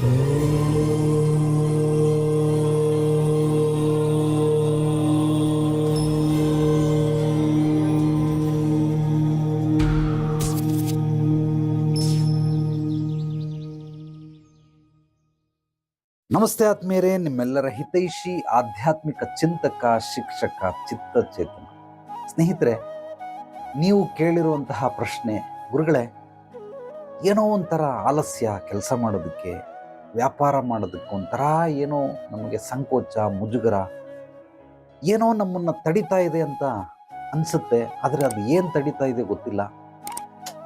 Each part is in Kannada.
ನಮಸ್ತೆ ಆತ್ಮೀಯರೇ, ನಿಮ್ಮೆಲ್ಲರ ಹಿತೈಷಿ ಆಧ್ಯಾತ್ಮಿಕ ಚಿಂತಕ, ಶಿಕ್ಷಕ ಚಿತ್ತಚೇತನ ಸ್ನೇಹಿತರೆ, ನೀವು ಕೇಳಿರುವಂತಹ ಪ್ರಶ್ನೆ, ಗುರುಗಳೇ, ಏನೋ ಒಂಥರ ಆಲಸ್ಯ ಕೆಲಸ ಮಾಡೋದಕ್ಕೆ ವ್ಯಾಪಾರ ಮಾಡೋದಕ್ಕೊಂಥರ ಏನೋ ನಮಗೆ ಸಂಕೋಚ, ಮುಜುಗರ, ಏನೋ ನಮ್ಮನ್ನು ತಡಿತಾ ಇದೆ ಅಂತ ಅನಿಸುತ್ತೆ. ಆದರೆ ಅದು ಏನು ತಡಿತಾ ಇದೆ ಗೊತ್ತಿಲ್ಲ.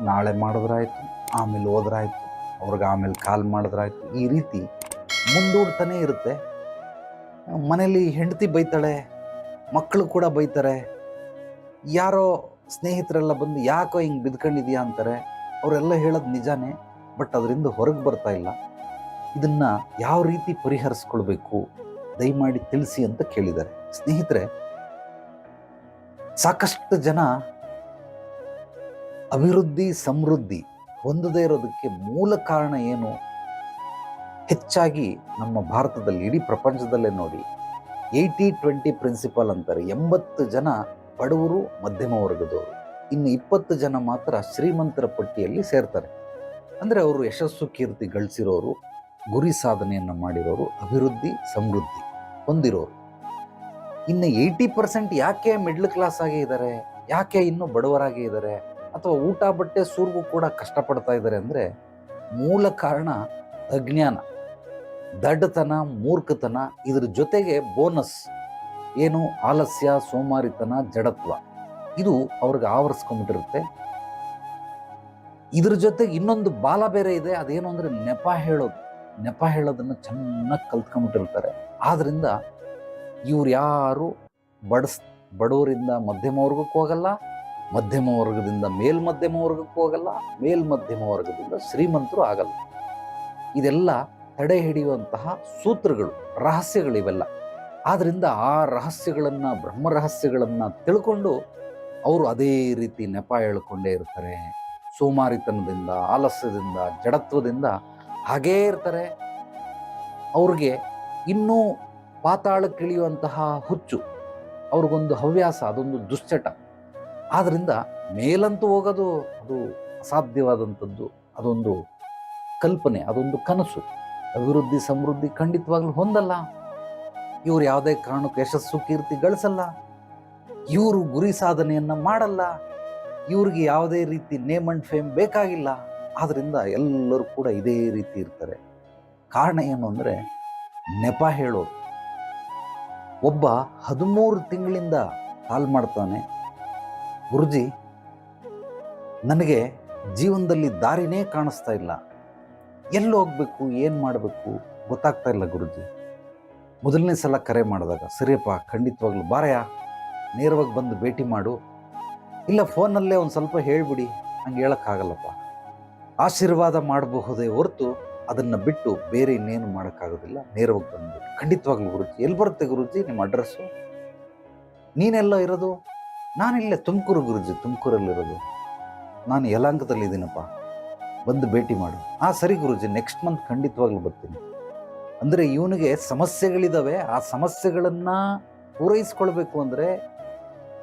ನಾಳೆ ಮಾಡಿದ್ರಾಯ್ತು, ಆಮೇಲೆ ಹೋದ್ರಾಯ್ತು, ಅವ್ರಿಗೆ ಆಮೇಲೆ ಕಾಲ್ ಮಾಡಿದ್ರಾಯ್ತು. ಈ ರೀತಿ ಮುಂದೂಡ್ತಾನೆ ಇರುತ್ತೆ. ಮನೇಲಿ ಹೆಂಡತಿ ಬೈತಾಳೆ ಮಕ್ಕಳು ಕೂಡ ಬೈತಾರೆ. ಯಾರೋ ಸ್ನೇಹಿತರೆಲ್ಲ ಬಂದು, ಯಾಕೋ ಹಿಂಗೆ ಬಿದ್ಕೊಂಡಿದ್ಯಾ? ಅಂತಾರೆ. ಅವರೆಲ್ಲ ಹೇಳೋದು ನಿಜಾನೇ, ಬಟ್ ಅದರಿಂದ ಹೊರಗೆ ಬರ್ತಾ ಇಲ್ಲ. ಇದನ್ನು ಯಾವ ರೀತಿ ಪರಿಹರಿಸ್ಕೊಳ್ಬೇಕು? ದಯಮಾಡಿ ತಿಳಿಸಿ ಅಂತ ಕೇಳಿದ್ದಾರೆ. ಸ್ನೇಹಿತರೆ, ಸಾಕಷ್ಟು ಜನ ಅಭಿವೃದ್ಧಿ, ಸಮೃದ್ಧಿ ಹೊಂದದೇ ಇರೋದಕ್ಕೆ ಮೂಲ ಕಾರಣ ಏನು? ಹೆಚ್ಚಾಗಿ ನಮ್ಮ ಭಾರತದಲ್ಲಿ, ಇಡೀ ಪ್ರಪಂಚದಲ್ಲೇ ನೋಡಿ, ಏಯ್ಟಿ ಟ್ವೆಂಟಿ ಪ್ರಿನ್ಸಿಪಲ್ ಅಂತಾರೆ. ಎಂಬತ್ತು ಜನ ಬಡವರು, ಮಧ್ಯಮ ವರ್ಗದವರು. ಇನ್ನು ಇಪ್ಪತ್ತು ಜನ ಮಾತ್ರ ಶ್ರೀಮಂತರ ಪಟ್ಟಿಯಲ್ಲಿ ಸೇರ್ತಾರೆ. ಅಂದರೆ ಅವರು ಯಶಸ್ಸು ಕೀರ್ತಿ ಗಳಿಸಿರೋರು ಗುರಿ ಸಾಧನೆಯನ್ನು ಮಾಡಿರೋರು ಅಭಿವೃದ್ಧಿ, ಸಮೃದ್ಧಿ ಹೊಂದಿರೋರು. ಇನ್ನು ಏಯ್ಟಿ ಪರ್ಸೆಂಟ್ ಯಾಕೆ ಮಿಡ್ಲ್ ಕ್ಲಾಸ್ ಆಗಿ ಇದ್ದಾರೆ ಯಾಕೆ ಇನ್ನೂ ಬಡವರಾಗಿ ಇದ್ದಾರೆ ಅಥವಾ ಊಟ, ಬಟ್ಟೆ, ಸೂರ್ಗೂ ಕೂಡ ಕಷ್ಟಪಡ್ತಾ ಇದ್ದಾರೆ ಅಂದರೆ ಮೂಲ ಕಾರಣ ಅಜ್ಞಾನ. ದಡ್ಡತನ, ಮೂರ್ಖತನ ಇದ್ರ ಜೊತೆಗೆ ಬೋನಸ್ ಏನು? ಆಲಸ್ಯ, ಸೋಮಾರಿತನ, ಜಡತ್ವ. ಇದು ಅವ್ರಿಗೆ ಆವರಿಸ್ಕೊಂಬಿಟ್ಟಿರುತ್ತೆ. ಇದ್ರ ಜೊತೆಗೆ ಇನ್ನೊಂದು ಬಾಲ ಬೇರೆ ಇದೆ. ಅದೇನು ಅಂದರೆ ನೆಪ ಹೇಳೋದು. ನೆಪ ಹೇಳೋದನ್ನು ಚೆನ್ನಾಗಿ ಕಲ್ತ್ಕೊಂಡ್ಬಿಟ್ಟಿರ್ತಾರೆ. ಆದ್ದರಿಂದ ಇವ್ರು ಯಾರು ಬಡಸ್ ಬಡವರಿಂದ ಮಧ್ಯಮ ವರ್ಗಕ್ಕೂ ಹೋಗಲ್ಲ, ಮಧ್ಯಮ ವರ್ಗದಿಂದ ಮೇಲ್ ಮಧ್ಯಮ ವರ್ಗಕ್ಕೆ ಹೋಗಲ್ಲ, ಮೇಲ್ ಮಧ್ಯಮ ವರ್ಗದಿಂದ ಶ್ರೀಮಂತರು ಆಗಲ್ಲ. ಇದೆಲ್ಲ ತಡೆ ಹಿಡಿಯುವಂತಹ ಸೂತ್ರಗಳು, ರಹಸ್ಯಗಳಿವೆಲ್ಲ. ಆದ್ದರಿಂದ ಆ ರಹಸ್ಯಗಳನ್ನು, ಬ್ರಹ್ಮ ರಹಸ್ಯಗಳನ್ನು ತಿಳ್ಕೊಂಡು ಅವರು ಅದೇ ರೀತಿ ನೆಪ ಹೇಳ್ಕೊಂಡೇ ಇರ್ತಾರೆ. ಸೋಮಾರಿತನದಿಂದ, ಆಲಸ್ಯದಿಂದ, ಜಡತ್ವದಿಂದ ಹಾಗೇ ಇರ್ತಾರೆ. ಅವ್ರಿಗೆ ಇನ್ನೂ ಪಾತಾಳಕ್ಕಿಳಿಯುವಂತಹ ಹುಚ್ಚು, ಅವ್ರಿಗೊಂದು ಹವ್ಯಾಸ, ಅದೊಂದು ದುಶ್ಚಟ. ಆದ್ದರಿಂದ ಮೇಲಂತೂ ಹೋಗೋದು ಅದು ಅಸಾಧ್ಯವಾದಂಥದ್ದು, ಅದೊಂದು ಕಲ್ಪನೆ, ಅದೊಂದು ಕನಸು. ಅಭಿವೃದ್ಧಿ, ಸಮೃದ್ಧಿ ಖಂಡಿತವಾಗ್ಲೂ ಹೊಂದಲ್ಲ. ಇವರು ಯಾವುದೇ ಕಾರಣಕ್ಕೂ ಯಶಸ್ಸು, ಕೀರ್ತಿ ಗಳಿಸಲ್ಲ. ಇವರು ಗುರಿ ಸಾಧನೆಯನ್ನು ಮಾಡಲ್ಲ. ಇವ್ರಿಗೆ ಯಾವುದೇ ರೀತಿ ನೇಮ್ ಅಂಡ್ ಫೇಮ್ ಬೇಕಾಗಿಲ್ಲ. ಆದ್ದರಿಂದ ಎಲ್ಲರೂ ಕೂಡ ಇದೇ ರೀತಿ ಇರ್ತಾರೆ. ಕಾರಣ ಏನು ಅಂದರೆ ನೆಪ ಹೇಳೋರು. ಒಬ್ಬ ಹದಿಮೂರು ತಿಂಗಳಿಂದ ಕಾಲ್ ಮಾಡ್ತಾನೆ. ಗುರುಜಿ, ನನಗೆ ಜೀವನದಲ್ಲಿ ದಾರಿನೇ ಕಾಣಿಸ್ತಾ ಇಲ್ಲ. ಎಲ್ಲಿ ಹೋಗಬೇಕು, ಏನು ಮಾಡಬೇಕು ಗೊತ್ತಾಗ್ತಾ ಇಲ್ಲ ಗುರುಜಿ. ಮೊದಲನೇ ಸಲ ಕರೆ ಮಾಡಿದಾಗ, ಸರಿಯಪ್ಪ, ಖಂಡಿತವಾಗ್ಲು ಬಾರಯ ನೇರವಾಗಿ ಬಂದು ಭೇಟಿ ಮಾಡು. ಇಲ್ಲ ಫೋನಲ್ಲೇ ಒಂದು ಸ್ವಲ್ಪ ಹೇಳಿಬಿಡಿ ಹಂಗೆ ಹೇಳೋಕ್ಕಾಗಲ್ಲಪ್ಪ. ಆಶೀರ್ವಾದ ಮಾಡಬಹುದೇ ಹೊರತು ಅದನ್ನು ಬಿಟ್ಟು ಬೇರೆ ಇನ್ನೇನು ಮಾಡೋಕ್ಕಾಗೋದಿಲ್ಲ. ನೇರವಾಗಿ ಬಂದ್ಬಿಟ್ಟು ಖಂಡಿತವಾಗ್ಲೂ ಗುರುಜಿ, ಎಲ್ಲಿ ಬರುತ್ತೆ ಗುರುಜಿ ನಿಮ್ಮ ಅಡ್ರೆಸ್ಸು? ನೀನೆಲ್ಲ ಇರೋದು? ನಾನಿಲ್ಲೇ ತುಮಕೂರು ಗುರುಜಿ, ತುಮಕೂರಲ್ಲಿರೋದು. ನಾನು ಯಲಾಂಕದಲ್ಲಿದ್ದೀನಪ್ಪ ಬಂದು ಭೇಟಿ ಮಾಡು. ಹಾಂ ಸರಿ ಗುರುಜಿ ನೆಕ್ಸ್ಟ್ ಮಂತ್ ಖಂಡಿತವಾಗ್ಲೂ ಬರ್ತೀನಿ. ಅಂದರೆ ಇವನಿಗೆ ಸಮಸ್ಯೆಗಳಿದ್ದಾವೆ ಆ ಸಮಸ್ಯೆಗಳನ್ನು ಪೂರೈಸ್ಕೊಳ್ಬೇಕು ಅಂದರೆ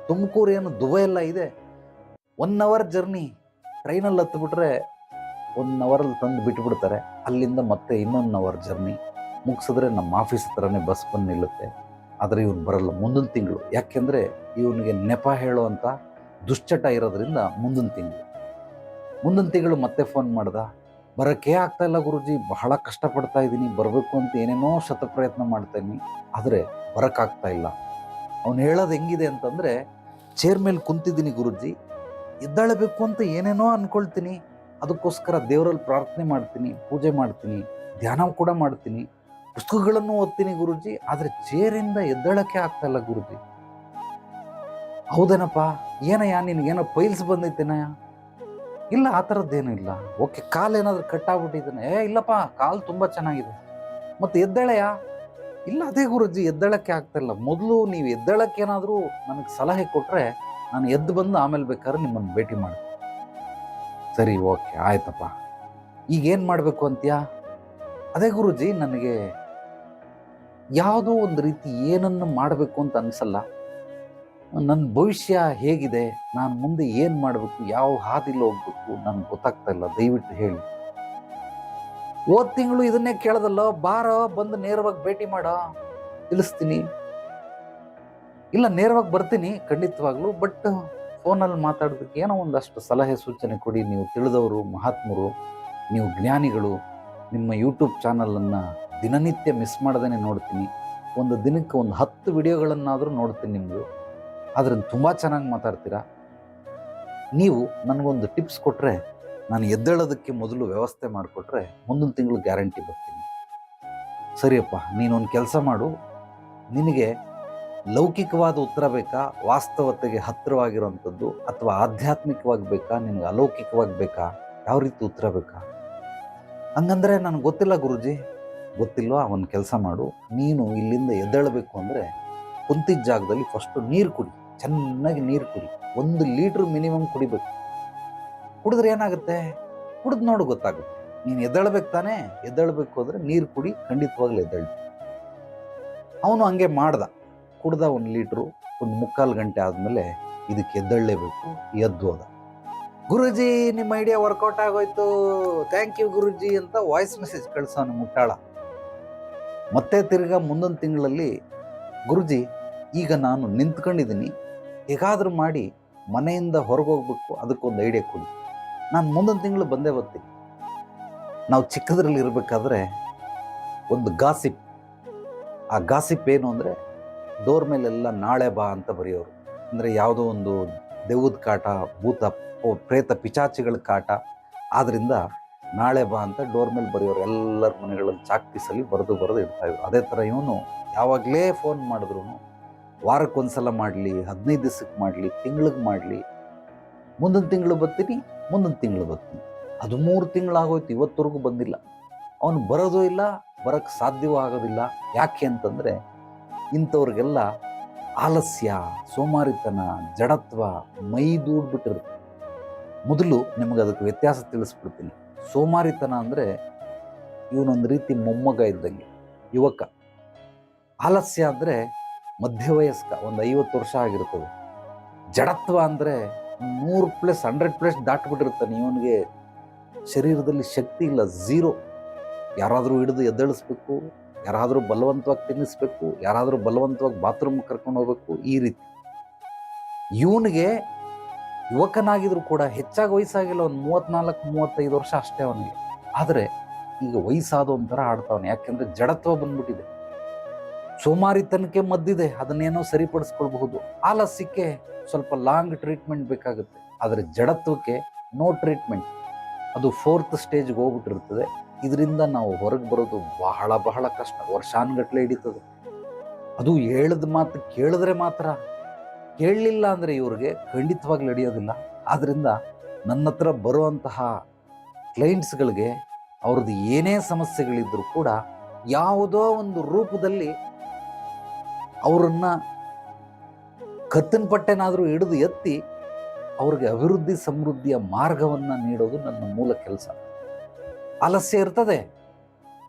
ತುಮಕೂರು ಏನು ದುಬೈ ಎಲ್ಲ ಇದೆ. ಒನ್ ಅವರ್ ಜರ್ನಿ ಟ್ರೈನಲ್ಲಿ ಹತ್ಬಿಟ್ರೆ ಒನ್ ಅವರಲ್ಲಿ ತಂದು ಬಿಟ್ಬಿಡ್ತಾರೆ. ಅಲ್ಲಿಂದ ಮತ್ತೆ ಇನ್ನೊಂದು ಅವರ್ ಜರ್ನಿ ಮುಗಿಸಿದ್ರೆ ನಮ್ಮ ಆಫೀಸ್ ಹತ್ರನೇ ಬಸ್ ಬಂದು ನಿಲ್ಲುತ್ತೆ. ಆದರೆ ಇವನು ಬರಲ್ಲ ಮುಂದಿನ ತಿಂಗಳು. ಯಾಕೆಂದರೆ ಇವನಿಗೆ ನೆಪ ಹೇಳುವಂಥ ದುಶ್ಚಟ ಇರೋದ್ರಿಂದ ಮುಂದಿನ ತಿಂಗಳು. ಮುಂದಿನ ತಿಂಗಳು ಮತ್ತೆ ಫೋನ್ ಮಾಡ್ದ. ಬರೋಕ್ಕೇ ಆಗ್ತಾ ಇಲ್ಲ ಗುರುಜಿ, ಬಹಳ ಕಷ್ಟಪಡ್ತಾ ಇದ್ದೀನಿ ಬರಬೇಕು ಅಂತ ಏನೇನೋ ಶತಪ್ರಯತ್ನ ಮಾಡ್ತೀನಿ ಆದರೆ ಬರೋಕ್ಕಾಗ್ತಾ ಇಲ್ಲ. ಅವನು ಹೇಳೋದು ಹೆಂಗಿದೆ ಅಂತಂದರೆ ಚೇರ್ ಮೇಲೆ ಕುಂತಿದ್ದೀನಿ ಗುರುಜಿ, ಎದ್ದಾಳಬೇಕು ಅಂತ ಏನೇನೋ ಅಂದ್ಕೊಳ್ತೀನಿ ಅದಕ್ಕೋಸ್ಕರ ದೇವರಲ್ಲಿ ಪ್ರಾರ್ಥನೆ ಮಾಡ್ತೀನಿ, ಪೂಜೆ ಮಾಡ್ತೀನಿ ಧ್ಯಾನ ಕೂಡ ಮಾಡ್ತೀನಿ. ಪುಸ್ತಕಗಳನ್ನು ಓದ್ತೀನಿ ಗುರುಜಿ, ಆದರೆ ಚೇರಿಂದ ಎದ್ದಳಕ್ಕೆ ಆಗ್ತಾ ಇಲ್ಲ ಗುರುಜಿ. ಹೌದೇನಪ್ಪ? ಏನಯ್ಯ, ನಿನಗೇನೋ ಪೈಲ್ಸ್ ಬಂದೈತೇನಯ್ಯ? ಇಲ್ಲ, ಆ ಥರದ್ದೇನೂ ಇಲ್ಲ. ಓಕೆ, ಕಾಲು ಏನಾದರೂ ಕಟ್ಟಾಗ್ಬಿಟ್ಟಿದ್ದಾನೆ. ಏ, ಇಲ್ಲಪ್ಪ, ಕಾಲು ತುಂಬ ಚೆನ್ನಾಗಿದೆ. ಮತ್ತು ಎದ್ದೇಳೆಯ ಇಲ್ಲ, ಅದೇ ಗುರುಜಿ, ಎದ್ದೇಳಕ್ಕೆ ಆಗ್ತಾಯಿಲ್ಲ ಮೊದಲು ನೀವು ಎದ್ದಳಕ್ಕೆ ಏನಾದರೂ ನನಗೆ ಸಲಹೆ ಕೊಟ್ಟರೆ ನಾನು ಎದ್ದು ಬಂದು ಆಮೇಲೆ ಬೇಕಾದ್ರೆ ನಿಮ್ಮನ್ನು ಭೇಟಿ ಮಾಡ್ತೀನಿ. ಸರಿ, ಓಕೆ, ಆಯ್ತಪ್ಪ. ಈಗ ಏನು ಮಾಡಬೇಕು ಅಂತೀಯ? ಅದೇ ಗುರುಜಿ, ನನಗೆ ಯಾವುದೋ ಒಂದು ರೀತಿ ಏನನ್ನು ಮಾಡಬೇಕು ಅಂತ ಅನಿಸಲ್ಲ. ನನ್ನ ಭವಿಷ್ಯ ಹೇಗಿದೆ, ನಾನು ಮುಂದೆ ಏನು ಮಾಡಬೇಕು, ಯಾವ ಹಾದಿಲಿ ಹೋಗ್ಬೇಕು ನನಗೆ ಗೊತ್ತಾಗ್ತಾ ಇಲ್ಲ, ದಯವಿಟ್ಟು ಹೇಳಿ. ಹೋದ ತಿಂಗಳು ಇದನ್ನೇ ಕೇಳದಲ್ಲ, ಬಾರೋ ಬಂದು ನೇರವಾಗಿ ಭೇಟಿ ಮಾಡೋ, ತಿಳಿಸ್ತೀನಿ. ಇಲ್ಲ, ನೇರವಾಗಿ ಬರ್ತೀನಿ ಖಂಡಿತವಾಗ್ಲೂ, ಬಟ್ ಫೋನಲ್ಲಿ ಮಾತಾಡೋದಕ್ಕೆ ಏನೋ ಒಂದಷ್ಟು ಸಲಹೆ ಸೂಚನೆ ಕೊಡಿ. ನೀವು ತಿಳಿದವರು, ಮಹಾತ್ಮರು, ನೀವು ಜ್ಞಾನಿಗಳು, ನಿಮ್ಮ ಯೂಟ್ಯೂಬ್ ಚಾನಲನ್ನು ದಿನನಿತ್ಯ ಮಿಸ್ ಮಾಡ್ದೇ ನೋಡ್ತೀನಿ. ಒಂದು ದಿನಕ್ಕೆ ಒಂದು ಹತ್ತು ವಿಡಿಯೋಗಳನ್ನಾದರೂ ನೋಡ್ತೀನಿ ನಿಮ್ಮದು ಅದರಿಂದ ತುಂಬ ಚೆನ್ನಾಗಿ ಮಾತಾಡ್ತೀರಾ? ನೀವು ನನಗೊಂದು ಟಿಪ್ಸ್ ಕೊಟ್ಟರೆ ನಾನು ಎದ್ದೇಳೋದಕ್ಕೆ ಮೊದಲು ವ್ಯವಸ್ಥೆ ಮಾಡಿಕೊಟ್ರೆ ಮುಂದಿನ ತಿಂಗಳು ಗ್ಯಾರಂಟಿ ಬರ್ತೀನಿ. ಸರಿಯಪ್ಪ, ನೀನೊಂದು ಕೆಲಸ ಮಾಡು. ನಿನಗೆ ಲೌಕಿಕವಾದ ಉತ್ತರ ಬೇಕಾ? ವಾಸ್ತವತೆಗೆ ಹತ್ತಿರವಾಗಿರುವಂಥದ್ದು ಅಥವಾ ಆಧ್ಯಾತ್ಮಿಕವಾಗಿ ಬೇಕಾ? ನಿನಗೆ ಅಲೌಕಿಕವಾಗಿ ಬೇಕಾ? ಯಾವ ರೀತಿ ಉತ್ತರ ಬೇಕಾ? ಹಂಗಂದ್ರೆ ನನಗೆ ಗೊತ್ತಿಲ್ಲ ಗುರುಜಿ. ಗೊತ್ತಿಲ್ವಾ? ಒಂದು ಕೆಲಸ ಮಾಡು. ನೀನು ಇಲ್ಲಿಂದ ಎದ್ದೇಳಬೇಕು ಅಂದರೆ ಕುಂತಿದ್ದ ಜಾಗದಲ್ಲಿ ಫಸ್ಟು ನೀರು ಕುಡಿ. ಚೆನ್ನಾಗಿ ನೀರು ಕುಡಿ. ಒಂದು ಲೀಟ್ರ್ ಮಿನಿಮಮ್ ಕುಡಿಬೇಕು. ಕುಡಿದ್ರೆ ಏನಾಗುತ್ತೆ? ಕುಡಿದು ನೋಡು ಗೊತ್ತಾಗುತ್ತೆ. ನೀನು ಎದ್ದೇಳ್ಬೇಕು ತಾನೇ? ಎದ್ದೇಳಬೇಕು ಅಂದರೆ ನೀರು ಕುಡಿ, ಖಂಡಿತವಾಗ್ಲೂ ಎದ್ದೇಳ್ಬೇಕು ಅವನು ಹಂಗೆ ಮಾಡ್ದ. ಕುಡ್ದ ಒಂದು ಲೀಟ್ರು ಒಂದು ಮುಕ್ಕಾಲು ಗಂಟೆ ಆದಮೇಲೆ ಇದಕ್ಕೆ ಎದ್ದಳ್ಳೇಬೇಕು ಎದ್ದು ಹೋದ. ಗುರುಜಿ, ನಿಮ್ಮ ಐಡಿಯಾ ವರ್ಕೌಟ್ ಆಗೋಯ್ತು. ಥ್ಯಾಂಕ್ ಯು ಗುರುಜಿ ಅಂತ ವಾಯ್ಸ್ ಮೆಸೇಜ್ ಕಳಿಸೋನು ಮುಟ್ಟಾಳ. ಮತ್ತೆ ತಿರ್ಗಾ ಮುಂದೊಂದು ತಿಂಗಳಲ್ಲಿ ಗುರುಜಿ, ಈಗ ನಾನು ನಿಂತ್ಕೊಂಡಿದ್ದೀನಿ ಹೇಗಾದರೂ ಮಾಡಿ ಮನೆಯಿಂದ ಹೊರಗೆ ಹೋಗ್ಬೇಕು ಅದಕ್ಕೊಂದು ಐಡಿಯಾ ಕೊಡಿ. ನಾನು ಮುಂದೊಂದು ತಿಂಗಳು ಬಂದೇ ಬರ್ತೀನಿ. ನಾವು ಚಿಕ್ಕದ್ರಲ್ಲಿ ಇರಬೇಕಾದ್ರೆ ಒಂದು ಗಾಸಿಪ್ ಆ ಗಾಸಿಪ್ ಏನು ಅಂದರೆ ಡೋರ್ ಮೇಲೆಲ್ಲ ನಾಳೆ ಬಾ ಅಂತ ಬರೆಯೋರು. ಅಂದರೆ ಯಾವುದೋ ಒಂದು ದೆವ್ವದ ಕಾಟ, ಭೂತ ಪ್ರೇತ ಪಿಚಾಚಿಗಳ ಕಾಟ. ಆದ್ದರಿಂದ ನಾಳೆ ಬಾ ಅಂತ ಡೋರ್ ಮೇಲೆ ಬರೆಯೋರು. ಎಲ್ಲರ ಮನೆಗಳಲ್ಲಿ ಚಾಕ್ ಪೀಸಲ್ಲಿ ಬರೆದು ಬರೆದು ಇಡ್ತಾ ಇದ್ರು. ಅದೇ ಥರ ಇವನು ಯಾವಾಗಲೇ ಫೋನ್ ಮಾಡಿದ್ರು ವಾರಕ್ಕೊಂದ್ಸಲ ಮಾಡಲಿ, ಹದಿನೈದು ದಿವಸಕ್ಕೆ ಮಾಡಲಿ, ತಿಂಗ್ಳಿಗೆ ಮಾಡಲಿ. ಮುಂದಿನ ತಿಂಗಳು ಬರ್ತೀನಿ, ಮುಂದಿನ ತಿಂಗಳು ಬರ್ತೀನಿ. ಅದು ಮೂರು ತಿಂಗಳಾಗೋಯ್ತು, ಇವತ್ತವರೆಗೂ ಬಂದಿಲ್ಲ. ಅವನು ಬರೋದೂ ಇಲ್ಲ ಬರೋಕ್ಕೆ ಸಾಧ್ಯವೂ ಆಗೋದಿಲ್ಲ. ಯಾಕೆ ಅಂತಂದರೆ ಇಂಥವ್ರಿಗೆಲ್ಲ ಆಲಸ್ಯ, ಸೋಮಾರಿತನ, ಜಡತ್ವ ಮೈ ದೂಡ್ಬಿಟ್ಟಿರುತ್ತೆ ಮೊದಲು ನಿಮಗೆ ಅದಕ್ಕೆ ವ್ಯತ್ಯಾಸ ತಿಳಿಸ್ಬಿಡ್ತೀನಿ. ಸೋಮಾರಿತನ ಅಂದರೆ ಇವನೊಂದು ರೀತಿ ಮೊಮ್ಮಗ ಇದ್ದಂಗೆ, ಯುವಕ. ಆಲಸ್ಯ ಅಂದರೆ ಮಧ್ಯವಯಸ್ಕ, ಒಂದು ಐವತ್ತು ವರ್ಷ ಆಗಿರ್ತದೆ. ಜಡತ್ವ ಅಂದರೆ ನೂರು ಪ್ಲಸ್, ಹಂಡ್ರೆಡ್ ಪ್ಲಸ್ ದಾಟ್ಬಿಟ್ಟಿರ್ತಾನೆ. ಇವನಿಗೆ ಶರೀರದಲ್ಲಿ ಶಕ್ತಿ ಇಲ್ಲ, ಝೀರೋ. ಯಾರಾದರೂ ಹಿಡಿದು ಎದ್ದೇಳಿಸ್ಬೇಕು. ಯಾರಾದರೂ ಬಲವಂತವಾಗಿ ತಿನ್ನಿಸ್ಬೇಕು, ಯಾರಾದರೂ ಬಲವಂತವಾಗಿ ಬಾತ್ರೂಮ್ ಕರ್ಕೊಂಡು ಹೋಗ್ಬೇಕು, ಈ ರೀತಿ. ಇವನಿಗೆ ಯುವಕನಾಗಿದ್ರು ಕೂಡ ಹೆಚ್ಚಾಗಿ ವಯಸ್ಸಾಗಿಲ್ಲ, ಒಂದು ಮೂವತ್ನಾಲ್ಕು, ಮೂವತ್ತೈದು ವರ್ಷ ಅಷ್ಟೇ ಅವನಿಗೆ. ಆದರೆ ಈಗ ವಯಸ್ಸಾದ ಒಂಥರ ಆಡ್ತಾವನೆ. ಯಾಕೆಂದ್ರೆ ಜಡತ್ವ ಬಂದ್ಬಿಟ್ಟಿದೆ. ಸೋಮಾರಿತನಕ್ಕೆ ಮದ್ದಿದೆ. ಅದನ್ನೇನೋ ಸರಿಪಡಿಸ್ಕೊಳ್ಬಹುದು. ಆಲಸ್ಯಕ್ಕೆ ಸ್ವಲ್ಪ ಲಾಂಗ್ ಟ್ರೀಟ್ಮೆಂಟ್ ಬೇಕಾಗುತ್ತೆ. ಆದರೆ ಜಡತ್ವಕ್ಕೆ ನೋ ಟ್ರೀಟ್ಮೆಂಟ್. ಅದು ಫೋರ್ತ್ ಸ್ಟೇಜ್ಗೆ ಹೋಗ್ಬಿಟ್ಟಿರ್ತದೆ. ಇದರಿಂದ ನಾವು ಹೊರಗೆ ಬರೋದು ಬಹಳ ಬಹಳ ಕಷ್ಟ. ವರ್ಷಾನ್ಗಟ್ಲೆ ಹಿಡಿತದೆ. ಅದು ಹೇಳಿದ ಮಾತು ಕೇಳಿದ್ರೆ ಮಾತ್ರ. ಕೇಳಲಿಲ್ಲ ಅಂದರೆ ಇವ್ರಿಗೆ ಖಂಡಿತವಾಗ್ಲೂ ನಡೆಯೋದಿಲ್ಲ ಆದ್ದರಿಂದ ನನ್ನ ಹತ್ರ ಬರುವಂತಹ ಕ್ಲೈಂಟ್ಸ್ಗಳಿಗೆ ಅವ್ರದ್ದು ಏನೇ ಸಮಸ್ಯೆಗಳಿದ್ದರೂ ಕೂಡ ಯಾವುದೋ ಒಂದು ರೂಪದಲ್ಲಿ ಅವರನ್ನು ಕತ್ತಿನ ಪಟ್ಟೆನಾದರೂ ಹಿಡಿದು ಎತ್ತಿ ಅವ್ರಿಗೆ ಅಭಿವೃದ್ಧಿ ಸಮೃದ್ಧಿಯ ಮಾರ್ಗವನ್ನು ನೀಡೋದು ನನ್ನ ಮೂಲ ಕೆಲಸ. ಆಲಸ್ಯ ಇರ್ತದೆ.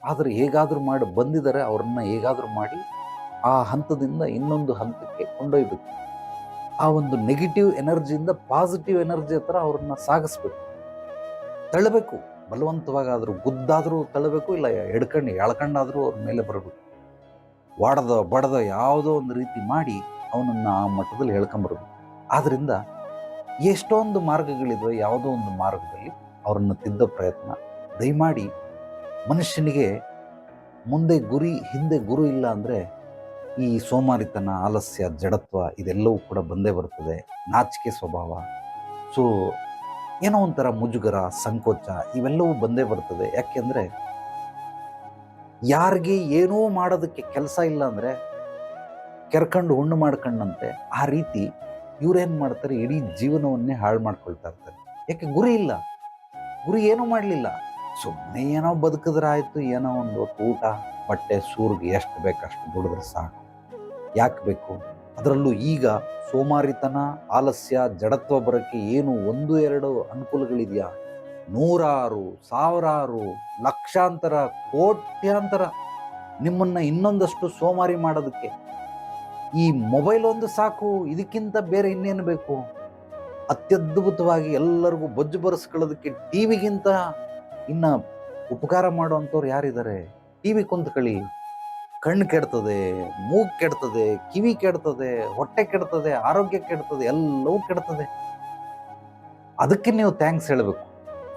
ಆದರೆ ಹೇಗಾದರೂ ಮಾಡಿ ಬಂದಿದ್ದಾರೆ, ಅವ್ರನ್ನ ಹೇಗಾದರೂ ಮಾಡಿ ಆ ಹಂತದಿಂದ ಇನ್ನೊಂದು ಹಂತಕ್ಕೆ ಕೊಂಡೊಯ್ಬೇಕು. ಆ ಒಂದು ನೆಗೆಟಿವ್ ಎನರ್ಜಿಯಿಂದ ಪಾಸಿಟಿವ್ ಎನರ್ಜಿ ಹತ್ರ ಅವ್ರನ್ನ ಸಾಗಿಸ್ಬೇಕು. ತಳ್ಳಬೇಕು. ಬಲವಂತವಾಗಾದರೂ ಗುದ್ದಾದರೂ ತಳ್ಳಬೇಕು, ಇಲ್ಲ ಎಡ್ಕಂಡು, ಎಳ್ಕಂಡಾದರೂ ಅವ್ರ ಮೇಲೆ ಬರಬೇಕು. ವಾಡದ, ಬಡದ ಯಾವುದೋ ಒಂದು ರೀತಿ ಮಾಡಿ ಅವನನ್ನು ಆ ಮಟ್ಟದಲ್ಲಿ ಹೇಳ್ಕೊಂಬರ್ಬೇಕು ಆದ್ದರಿಂದ ಎಷ್ಟೊಂದು ಮಾರ್ಗಗಳಿವೆ ಯಾವುದೋ ಒಂದು ಮಾರ್ಗದಲ್ಲಿ ಅವರನ್ನು ತಿದ್ದ ಪ್ರಯತ್ನ ದಯಮಾಡಿ ಮನುಷ್ಯನಿಗೆ ಮುಂದೆ ಗುರಿ, ಹಿಂದೆ ಗುರು ಇಲ್ಲ ಅಂದರೆ ಈ ಸೋಮಾರಿತನ, ಆಲಸ್ಯ, ಜಡತ್ವ ಇದೆಲ್ಲವೂ ಕೂಡ ಬಂದೇ ಬರ್ತದೆ ನಾಚಿಕೆ ಸ್ವಭಾವ. ಸೊ ಏನೋ ಒಂಥರ ಮುಜುಗರ, ಸಂಕೋಚ ಇವೆಲ್ಲವೂ ಬಂದೇ ಬರ್ತದೆ. ಯಾಕೆಂದರೆ ಯಾರಿಗೆ ಏನೋ ಮಾಡೋದಕ್ಕೆ ಕೆಲಸ ಇಲ್ಲ ಅಂದರೆ ಕೆರ್ಕೊಂಡು ಹುಣ್ಣು ಮಾಡ್ಕೊಂಡಂತೆ, ಆ ರೀತಿ ಇವ್ರೇನು ಮಾಡ್ತಾರೆ? ಇಡೀ ಜೀವನವನ್ನೇ ಹಾಳು ಮಾಡ್ಕೊಳ್ತಾ ಇರ್ತಾರೆ. ಯಾಕೆ ಗುರಿ ಇಲ್ಲ? ಗುರಿ ಏನೂ ಮಾಡಲಿಲ್ಲ. ಸುಮ್ಮನೆ ಏನೋ ಬದುಕಿದ್ರೆ ಆಯಿತು ಏನೋ ಒಂದು ಊಟ, ಬಟ್ಟೆ, ಸೂರ್ಗೆ ಎಷ್ಟು ಬೇಕು ಅಷ್ಟು ದುಡಿದ್ರೆ ಸಾಕು. ಯಾಕೆ ಬೇಕು? ಅದರಲ್ಲೂ ಈಗ ಸೋಮಾರಿತನ, ಆಲಸ್ಯ, ಜಡತ್ವ ಬರೋಕ್ಕೆ ಏನು ಒಂದು, ಎರಡು ಅನುಕೂಲಗಳಿದೆಯಾ? ನೂರಾರು, ಸಾವಿರಾರು, ಲಕ್ಷಾಂತರ, ಕೋಟ್ಯಾಂತರ ನಿಮ್ಮನ್ನು ಇನ್ನೊಂದಷ್ಟು ಸೋಮಾರಿ ಮಾಡೋದಕ್ಕೆ. ಈ ಮೊಬೈಲ್ ಒಂದು ಸಾಕು, ಇದಕ್ಕಿಂತ ಬೇರೆ ಇನ್ನೇನು ಬೇಕು? ಅತ್ಯದ್ಭುತವಾಗಿ ಎಲ್ಲರಿಗೂ ಬೊಜ್ಜು ಬರೆಸ್ಕೊಳ್ಳೋದಕ್ಕೆ ಟಿ ವಿಗಿಂತ ಇನ್ನ ಉಪಕಾರ ಮಾಡುವಂಥವ್ರು ಯಾರಿದ್ದಾರೆ? ಟಿ ವಿ ಕುಂತ್ಕೊಳ್ಳಿ ಕಣ್ಣು ಕೆಡ್ತದೆ, ಮೂಗು ಕೆಡ್ತದೆ, ಕಿವಿ ಕೆಡ್ತದೆ, ಹೊಟ್ಟೆ ಕೆಡ್ತದೆ, ಆರೋಗ್ಯ ಕೆಡ್ತದೆ, ಎಲ್ಲವೂ ಕೆಡ್ತದೆ. ಅದಕ್ಕೆ ನೀವು ಥ್ಯಾಂಕ್ಸ್ ಹೇಳಬೇಕು.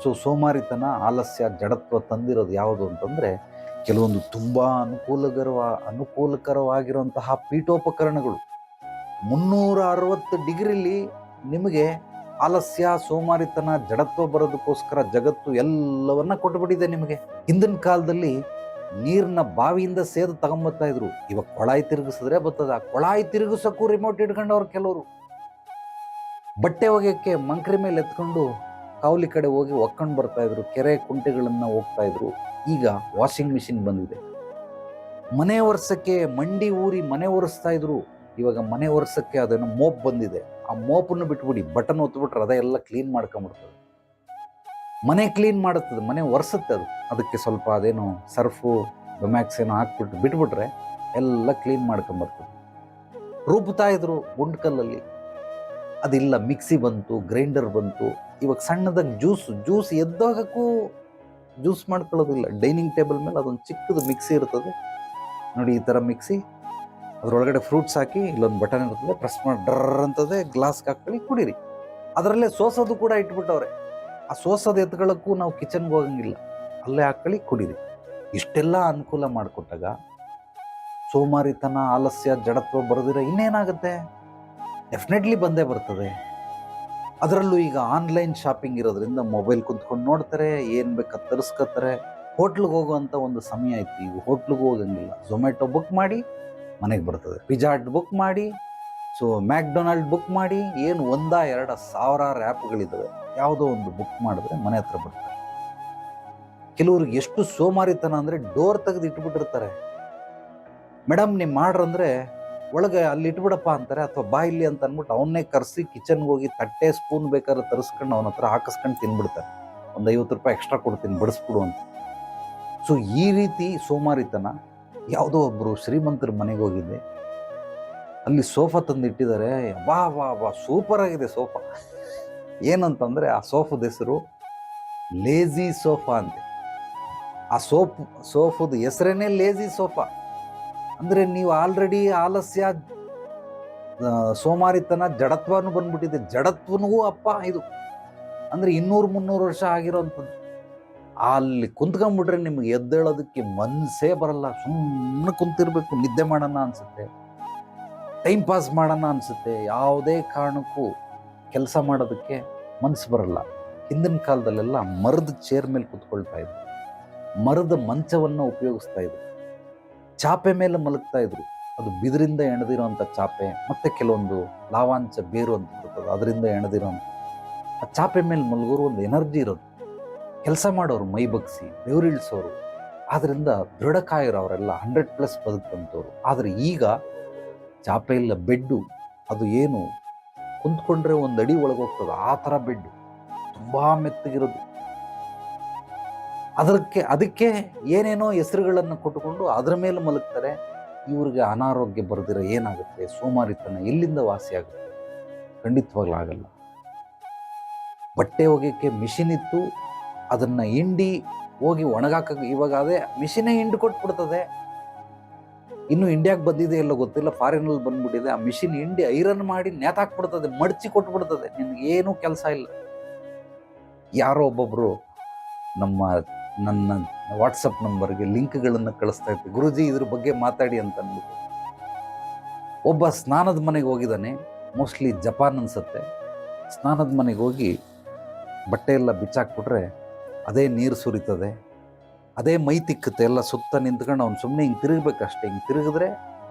ಸೊ ಸೋಮಾರಿತನ, ಆಲಸ್ಯ, ಜಡತ್ವ ತಂದಿರೋದು ಯಾವುದು ಅಂತಂದರೆ, ಕೆಲವೊಂದು ತುಂಬ ಅನುಕೂಲಕರವ, ಅನುಕೂಲಕರವಾಗಿರುವಂತಹ ಪೀಠೋಪಕರಣಗಳು. ಮುನ್ನೂರ ಅರವತ್ತು ಡಿಗ್ರಿಲಿ ನಿಮಗೆ ಆಲಸ್ಯ, ಸೋಮಾರಿತನ, ಜಡತ್ವ ಬರೋದಕ್ಕೋಸ್ಕರ ಜಗತ್ತು ಎಲ್ಲವನ್ನ ಕೊಟ್ಟುಬಿಟ್ಟಿದೆ ನಿಮಗೆ. ಹಿಂದಿನ ಕಾಲದಲ್ಲಿ ನೀರಿನ ಬಾವಿಯಿಂದ ಸೇದು ತಗೊಂಬತ್ತಾ ಇದ್ರು. ಇವಾಗ ಕೊಳಾಯಿ ತಿರುಗಿಸಿದ್ರೆ ಬರ್ತದ ಕೊಳಾಯಿ ತಿರುಗಿಸೋಕ್ಕೂ ರಿಮೋಟ್ ಇಟ್ಕೊಂಡವ್ರು ಕೆಲವರು. ಬಟ್ಟೆ ಒಗೆಯಕ್ಕೆ ಮಂಕ್ರಿ ಮೇಲೆ ಎತ್ಕೊಂಡು ಕಾವಲಿ ಕಡೆ ಹೋಗಿ ಒಕ್ಕೊಂಡು ಬರ್ತಾ ಇದ್ರು. ಕೆರೆ ಕುಂಟೆಗಳನ್ನ ಹೋಗ್ತಾ ಇದ್ರು. ಈಗ ವಾಷಿಂಗ್ ಮಿಷಿನ್ ಬಂದಿದೆ. ಮನೆ ಒರೆಸಕ್ಕೆ, ಮಂಡಿ ಊರಿ ಮನೆ ಒರೆಸ್ತಾ ಇದ್ರು. ಇವಾಗ ಮನೆ ಒರೆಸಕ್ಕೆ ಅದನ್ನು ಮೋಪ್ ಬಂದಿದೆ. ಆ ಮೋಪನ್ನು ಬಿಟ್ಬಿಡಿ, ಬಟನ್ ಒತ್ಬಿಟ್ರೆ ಅದೇ ಎಲ್ಲ ಕ್ಲೀನ್ ಮಾಡ್ಕೊಂಬಿಡ್ತದೆ. ಮನೆ ಕ್ಲೀನ್ ಮಾಡುತ್ತದೆ, ಮನೆ ಒರೆಸುತ್ತೆ ಅದು. ಅದಕ್ಕೆ ಸ್ವಲ್ಪ ಅದೇನು ಸರ್ಫು ಡೊಮ್ಯಾಕ್ಸ್ ಏನೋ ಹಾಕ್ಬಿಟ್ಟು ಬಿಟ್ಬಿಟ್ರೆ ಎಲ್ಲ ಕ್ಲೀನ್ ಮಾಡ್ಕೊಂಬರ್ತದೆ. ರುಬ್ತಾ ಇದ್ರು ಗುಂಡ್ಕಲ್ಲಲ್ಲಿ ಅದಿಲ್ಲ ಮಿಕ್ಸಿ ಬಂತು ಗ್ರೈಂಡರ್ ಬಂತು. ಇವಾಗ ಸಣ್ಣದಾಗಿ ಜ್ಯೂಸ್ ಜ್ಯೂಸ್ ಎದ್ದಾಗಕ್ಕೂ ಜ್ಯೂಸ್ ಮಾಡ್ಕೊಳ್ಳೋದಿಲ್ಲ. ಡೈನಿಂಗ್ ಟೇಬಲ್ ಮೇಲೆ ಅದೊಂದು ಚಿಕ್ಕದು ಮಿಕ್ಸಿ ಇರ್ತದೆ. ನೋಡಿ ಈ ಥರ ಮಿಕ್ಸಿ ಅದರೊಳಗಡೆ ಫ್ರೂಟ್ಸ್ ಹಾಕಿ ಇಲ್ಲೊಂದು ಬಟನ್ ಇರ್ತದೆ ಪ್ರೆಸ್ ಮಾಡಿ ಡರ್ ಅಂತದೆ ಗ್ಲಾಸ್ಗೆ ಹಾಕ್ಕೊಳ್ಳಿ ಕುಡೀರಿ. ಅದರಲ್ಲೇ ಸೋಸೋದು ಕೂಡ ಇಟ್ಬಿಟ್ಟವ್ರೆ. ಆ ಸೋಸೋದು ಎತ್ಕೊಳ್ಳೋಕ್ಕೂ ನಾವು ಕಿಚನ್ಗೆ ಹೋಗಂಗಿಲ್ಲ. ಅಲ್ಲೇ ಹಾಕ್ಕೊಳ್ಳಿ, ಕುಡೀರಿ. ಇಷ್ಟೆಲ್ಲ ಅನುಕೂಲ ಮಾಡಿಕೊಟ್ಟಾಗ ಸೋಮಾರಿತನ, ಆಲಸ್ಯ, ಜಡತ್ವ ಬರೋದಿರ ಇನ್ನೇನಾಗುತ್ತೆ? ಡೆಫಿನೆಟ್ಲಿ ಬಂದೇ ಬರ್ತದೆ. ಅದರಲ್ಲೂ ಈಗ ಆನ್ಲೈನ್ ಶಾಪಿಂಗ್ ಇರೋದ್ರಿಂದ ಮೊಬೈಲ್ ಕುಂತ್ಕೊಂಡು ನೋಡ್ತಾರೆ, ಏನು ಬೇಕಾ ತರಿಸ್ಕೋತಾರೆ. ಹೋಟ್ಲಿಗೆ ಹೋಗುವಂಥ ಒಂದು ಸಮಯ ಇತ್ತು ಈಗ ಹೋಟ್ಲಿಗೆ ಹೋಗಂಗಿಲ್ಲ. ಝೊಮ್ಯಾಟೊ ಬುಕ್ ಮಾಡಿ ಮನೆಗೆ ಬರ್ತದೆ. ಹಟ್ ಬುಕ್ ಮಾಡಿ ಸೊ ಮ್ಯಾಕ್ಡೊನಾಲ್ಡ್ ಬುಕ್ ಮಾಡಿ, ಏನು ಒಂದ ಎರಡ ಸಾವಿರಾರು ಆ್ಯಪ್ಗಳಿದ್ದಾವೆ ಯಾವುದೋ ಒಂದು ಬುಕ್ ಮಾಡಿದ್ರೆ ಮನೆ ಹತ್ರ ಬರ್ತದೆ. ಕೆಲವ್ರಿಗೆ ಎಷ್ಟು ಸೋಮಾರಿತನ ಅಂದರೆ ಡೋರ್ ತೆಗೆದು ಇಟ್ಬಿಟ್ಟಿರ್ತಾರೆ. ಮೇಡಮ್ ನೀವು ಮಾಡ್ರಂದ್ರೆ ಒಳಗೆ ಅಲ್ಲಿ ಇಟ್ಬಿಡಪ್ಪ ಅಂತಾರೆ, ಅಥವಾ ಬಾ ಇಲ್ಲಿ ಅಂತ ಅಂದ್ಬಿಟ್ಟು ಅವನ್ನೇ ಕರೆಸಿ ಕಿಚನ್ಗೆ ಹೋಗಿ ತಟ್ಟೆ ಸ್ಪೂನ್ ಬೇಕಾದ್ರೆ ತರಿಸ್ಕೊಂಡು ಅವನ ಹತ್ರ ಹಾಕಿಸ್ಕೊಂಡು ತಿನ್ಬಿಡ್ತಾರೆ. ಒಂದು ಐವತ್ತು ರೂಪಾಯಿ ಎಕ್ಸ್ಟ್ರಾ ಕೊಡ್ತೀನಿ, ಬಡಿಸ್ಬಿಡು ಅಂತ. ಸೊ ಈ ರೀತಿ ಸೋಮಾರಿತನ ಯಾವುದೋ ಒಬ್ಬರು ಶ್ರೀಮಂತರ ಮನೆಗೆ ಹೋಗಿದ್ದೆ. ಅಲ್ಲಿ ಸೋಫಾ ತಂದು ಇಟ್ಟಿದ್ದಾರೆ ವಾ ವಾ ವಾ ಸೂಪರ್ ಆಗಿದೆ ಸೋಫಾ. ಏನಂತಂದರೆ ಆ ಸೋಫದ ಹೆಸರು ಲೇಜಿ ಸೋಫಾ ಅಂತೆ. ಆ ಸೋಫ್ ಸೋಫದ ಹೆಸರೇನೆ ಲೇಜಿ ಸೋಫಾ ಅಂದರೆ ನೀವು ಆಲ್ರೆಡಿ ಆಲಸ್ಯ ಸೋಮಾರಿತನ, ಜಡತ್ವನೂ ಬಂದ್ಬಿಟ್ಟಿದೆ. ಜಡತ್ವನಿಗೂ ಅಪ್ಪ ಇದು. ಅಂದರೆ ಇನ್ನೂರು ಮುನ್ನೂರು ವರ್ಷ ಆಗಿರೋಂಥದ್ದು ಅಲ್ಲಿ ಕುಂತ್ಕೊಂಡ್ಬಿಟ್ರೆ ನಿಮ್ಗೆ ಎದ್ದೇಳೋದಕ್ಕೆ ಮನಸ್ಸೇ ಬರಲ್ಲ. ಸುಮ್ಮನೆ ಕುಂತಿರ್ಬೇಕು, ನಿದ್ದೆ ಮಾಡೋಣ ಅನಿಸುತ್ತೆ. ಟೈಮ್ ಪಾಸ್ ಮಾಡೋಣ ಅನಿಸುತ್ತೆ. ಯಾವುದೇ ಕಾರಣಕ್ಕೂ ಕೆಲಸ ಮಾಡೋದಕ್ಕೆ ಮನಸ್ಸು ಬರಲ್ಲ. ಹಿಂದಿನ ಕಾಲದಲ್ಲೆಲ್ಲ ಮರದ ಚೇರ್ ಮೇಲೆ ಕುತ್ಕೊಳ್ತಾ ಇದ್ರು. ಮರದ ಮಂಚವನ್ನು ಉಪಯೋಗಿಸ್ತಾ ಇದ್ರು. ಚಾಪೆ ಮೇಲೆ ಮಲಗ್ತಾ ಇದ್ರು. ಅದು ಬಿದಿರಿಂದ ಎಣದಿರೋಂಥ ಚಾಪೆ, ಮತ್ತು ಕೆಲವೊಂದು ಲಾವಾಂಚ ಬೇರು ಅಂತ ಅದರಿಂದ ಎಣದಿರೋ ಆ ಚಾಪೆ ಮೇಲೆ ಮಲಗೋರು ಒಂದು ಎನರ್ಜಿ ಇರೋದು. ಕೆಲಸ ಮಾಡೋರು ಮೈ ಬಗ್ಸಿ ಬೆವರಿಳಿಸೋರು ಆದ್ದರಿಂದ ದೃಢಕಾಯರು ಅವರೆಲ್ಲ ಹಂಡ್ರೆಡ್ ಪ್ಲಸ್ ಬದುಕಂತವ್ರು ಆದರೆ ಈಗ ಚಾಪೆ ಇಲ್ಲ ಬೆಡ್ಡು, ಅದು ಏನು? ಕುಂತ್ಕೊಂಡ್ರೆ ಒಂದು ಅಡಿ ಒಳಗೋಗ್ತದೆ, ಆ ಥರ ಬೆಡ್ಡು. ತುಂಬ ಮೆತ್ತಗಿರೋದು. ಅದಕ್ಕೆ ಅದಕ್ಕೆ ಏನೇನೋ ಹೆಸರುಗಳನ್ನು ಕೊಟ್ಟುಕೊಂಡು ಅದರ ಮೇಲೆ ಮಲಗ್ತಾರೆ. ಇವ್ರಿಗೆ ಅನಾರೋಗ್ಯ ಬರೆದಿರೋ ಏನಾಗುತ್ತೆ? ಸೋಮಾರಿತನ ಎಲ್ಲಿಂದ ವಾಸಿ ಆಗುತ್ತೆ? ಖಂಡಿತವಾಗ್ಲೂ ಆಗಲ್ಲ. ಬಟ್ಟೆ ಒಗೆಯಕ್ಕೆ ಮಿಷಿನ್ ಇತ್ತು. ಅದನ್ನ ಹಿಂಡಿ ಹೋಗಿ ಒಣಗಾಕ ಇವಾಗ ಅದೇ ಮಿಷಿನೇ ಹಿಂಡಿ ಕೊಟ್ಬಿಡ್ತದೆ. ಇನ್ನು ಇಂಡಿಯಾಗೆ ಬಂದಿದೆ ಎಲ್ಲ ಗೊತ್ತಿಲ್ಲ ಫಾರಿನಲ್ಲಿ ಬಂದ್ಬಿಟ್ಟಿದೆ. ಆ ಮಿಷಿನ್ ಹಿಂಡಿ ಐರನ್ ಮಾಡಿ ನೇತಾಕ್ಬಿಡ್ತದೆ ಮಡಚಿ ಕೊಟ್ಬಿಡ್ತದೆ. ಏನೂ ಕೆಲಸ ಇಲ್ಲ. ಯಾರೋ ಒಬ್ಬೊಬ್ರು ನಮ್ಮ ನನ್ನ ವಾಟ್ಸಪ್ ನಂಬರ್ಗೆ ಲಿಂಕ್ಗಳನ್ನು ಕಳಿಸ್ತಾ ಇದ್ದೆ ಗುರುಜಿ ಇದ್ರ ಬಗ್ಗೆ ಮಾತಾಡಿ ಅಂತ ಅಂದ್ಬಿಟ್ಟು. ಒಬ್ಬ ಸ್ನಾನದ ಮನೆಗೆ ಹೋಗಿದ್ದಾನೆ. ಮೋಸ್ಟ್ಲಿ ಜಪಾನ್ ಅನ್ಸುತ್ತೆ. ಸ್ನಾನದ ಮನೆಗೆ ಹೋಗಿ ಬಟ್ಟೆ ಎಲ್ಲ ಬಿಚ್ಚಾಕ್ಬಿಟ್ರೆ ಅದೇ ನೀರು ಸುರಿತದೆ, ಅದೇ ಮೈ ತಿಕ್ಕುತ್ತೆ, ಎಲ್ಲ ಸುತ್ತ ನಿಂತ್ಕೊಂಡು ಅವ್ನು ಸುಮ್ಮನೆ ಹಿಂಗೆ ತಿರುಗಬೇಕಷ್ಟೇ ಹಿಂಗೆ ತಿರುಗಿದ್ರೆ